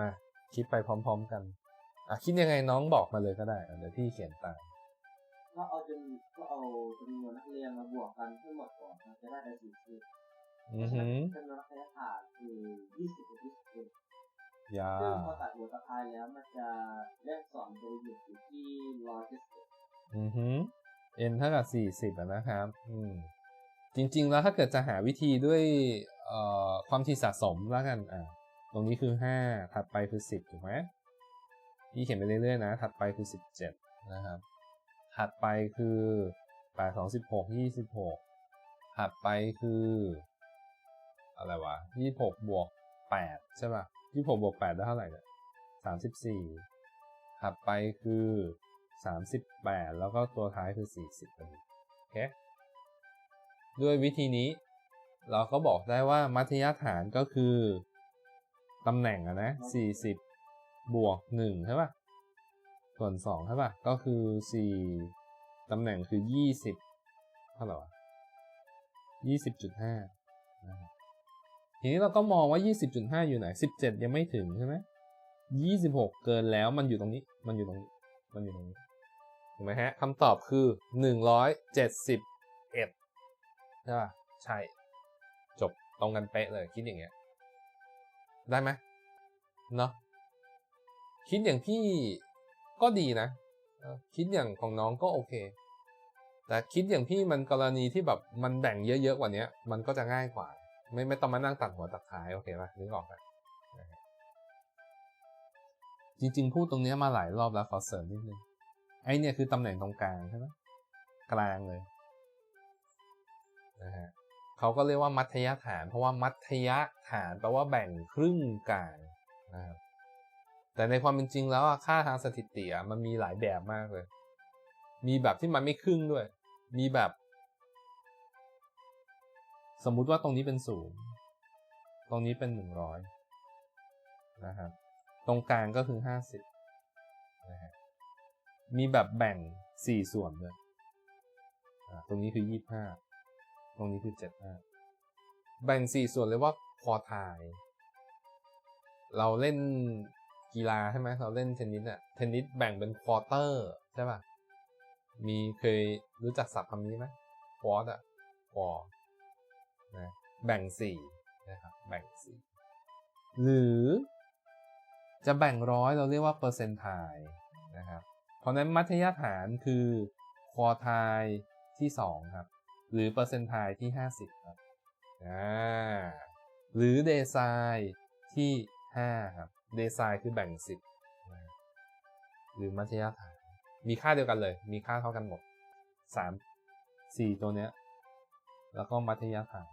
มาคิดไปพร้อม ๆ กันอะคิดยังไงน้องบอกมาเลยก็ได้อะเดี๋ยวพี่เขียนตามก็เอาจำก็เอาจำนวนนักเรียนมาบวกกันทั้งหมดก่อนมันจะได้เป็นสี่สิบอือหือจำนวนนักเรียนขาดคือยี่สิบกับยี่สิบเอ็ดยาซึ่งพอตัดหัวตะพายแล้วมันจะเลขสองโดยหยุดอยู่ที่ร้อยเจ็ดสิบอือหือ n เท่ากับสี่สิบอะนะครับ อืมจริง ๆ แล้วถ้าเกิดจะหาวิธีด้วยเอ่อความถี่สะสมแล้วกันอะต รงนี้คือห้าถัดไปคือสิบถูกไหมพี่เขียนไปเรื่อยๆนะ ถัดไปคือสิบเจ็ดนะครับ ถัดไปคือแปดสองสิบหกยี่สิบหกถัดไปคือ อะไรวะยี่หกบวกแปดใช่ป่ะยี่หกบวกแปดได้เท่าไหร่เนี่ยสามสิบสี่ถัดไปคือสามสิบแปดแล้วก็ตัวท้ายคือสี่สิบโอเค ด้วยวิธีนี้ เราก็บอกได้ว่ามัธยฐานก็คือ ตำแหน่งอะนะสี่สิบบวกหนึ่งใช่ป่ะ ส่วนสองใช่ป่ะ ก็คือสี่ตำแหน่งคือยี่สิบเท่าไหร่วะยี่สิบจุดห้าทีนี้เราก็มองว่ายี่สิบจุดห้าอยู่ไหนสิบเจ็ดยังไม่ถึงใช่ไหมยี่สิบหกเกินแล้วมันอยู่ตรงนี้ มันอยู่ตรงนี้ มันอยู่ตรงนี้ถูกไหมฮะคำตอบคือหนึ่งร้อยเจ็ดสิบเอ็ดใช่ป่ะ ใช่ จบตรงกันเป๊ะเลยคิดอย่างเงี้ย ได้ไหมเนาะคิดอย่างพี่ก็ดีนะ คิดอย่างของน้องก็โอเค แต่คิดอย่างพี่มันกรณีที่แบบมันแบ่งเยอะๆกว่านี้มันก็จะง่ายกว่า ไม่ไม่ต้องมานั่งตัดหัวตัดท้ายโอเคป่ะนึกออกไหมจริงๆ พูดตรงนี้มาหลายรอบแล้วขอเสริมนิดนึงไอเนี่ยคือตำแหน่งตรงกลางใช่ไหมกลางเลยนะฮะ เขาก็เรียกว่ามัธยฐาน เพราะว่ามัธยฐานแปลว่าแบ่งครึ่งกลางนะครับแต่ในความเป็นจริงแล้วค่าทางสถิติมันมีหลายแบบมากเลย มีแบบที่มันไม่ครึ่งด้วย มีแบบ สมมุติว่าตรงนี้เป็นศูนย์ตรงนี้เป็นหนึ่งร้อยนะครับตรงกลางก็คือห้าสิบนะฮะมีแบบแบ่งสี่ส่วนเลยตรงนี้คือยี่ห้า ตรงนี้คือเจ็ดห้าแบ่งสี่ส่วนเลยว่าคอทาย เราเล่นกีฬาใช่ไหมเราเล่นเทนนิสอะเทนนิสแบ่งเป็นควอเตอร์ใช่ป่ะ มีเคยรู้จักศัพท์คำนี้ไหมควอตอะควอนะแบ่งสี่นะครับ แบ่งสี่หรือจะแบ่งร้อยเราเรียกว่าเปอร์เซนต์ไทนะครับ เพราะนั้นมัธยฐานคือควอไทายที่ 2 ครับ หรือเปอร์เซนต์ไทที่ 50 ครับอ่าหรือเดซายที่ 5 ครับเดซายคือแบ่ง 10นะหรือมัธยฐานมีค่าเดียวกันเลย มีค่าเท่ากันหมด 3 4 ตัวเนี้ย แล้วก็มัธยฐาน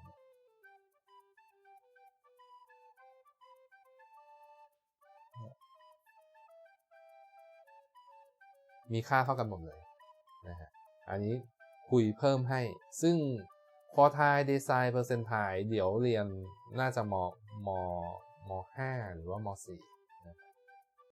มีค่าเท่ากันหมดเลยนะฮะ อันนี้ คุยเพิ่มให้ ซึ่งพอทายดีไซน์เปอร์เซนต์ทายเดี๋ยวเรียนน่าจะมมมห้าหรือว่ามสี่